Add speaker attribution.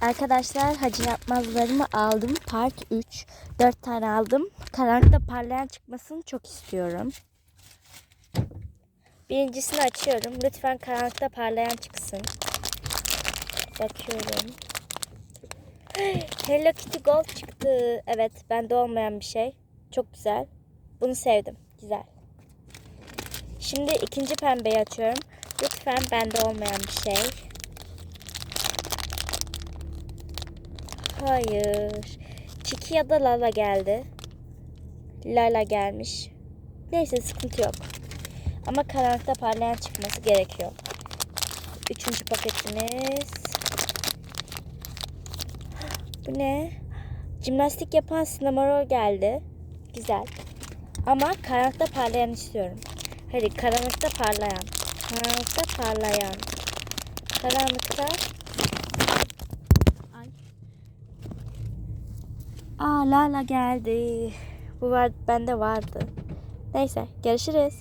Speaker 1: Arkadaşlar hacı yapmazlarımı aldım. Part 3. 4 tane aldım. Karanlıkta parlayan çıkmasını çok istiyorum. Birincisini açıyorum. Lütfen karanlıkta parlayan çıksın. Bakıyorum. Hello Kitty Gold çıktı. Evet bende olmayan bir şey. Çok güzel. Bunu sevdim. Güzel. Şimdi ikinci pembeyi açıyorum. Lütfen bende olmayan bir şey. Hayır. Çiki ya da Lala geldi. Lala gelmiş. Neyse sıkıntı yok. Ama karanlıkta parlayan çıkması gerekiyor. Üçüncü paketimiz. Bu ne? Jimnastik yapan Cinnamoroll geldi. Güzel. Ama karanlıkta parlayan istiyorum. Hadi karanlıkta parlayan. Karanlıkta parlayan. Karanlıkta. Aa Lala geldi. Bu var bende vardı. Neyse görüşürüz.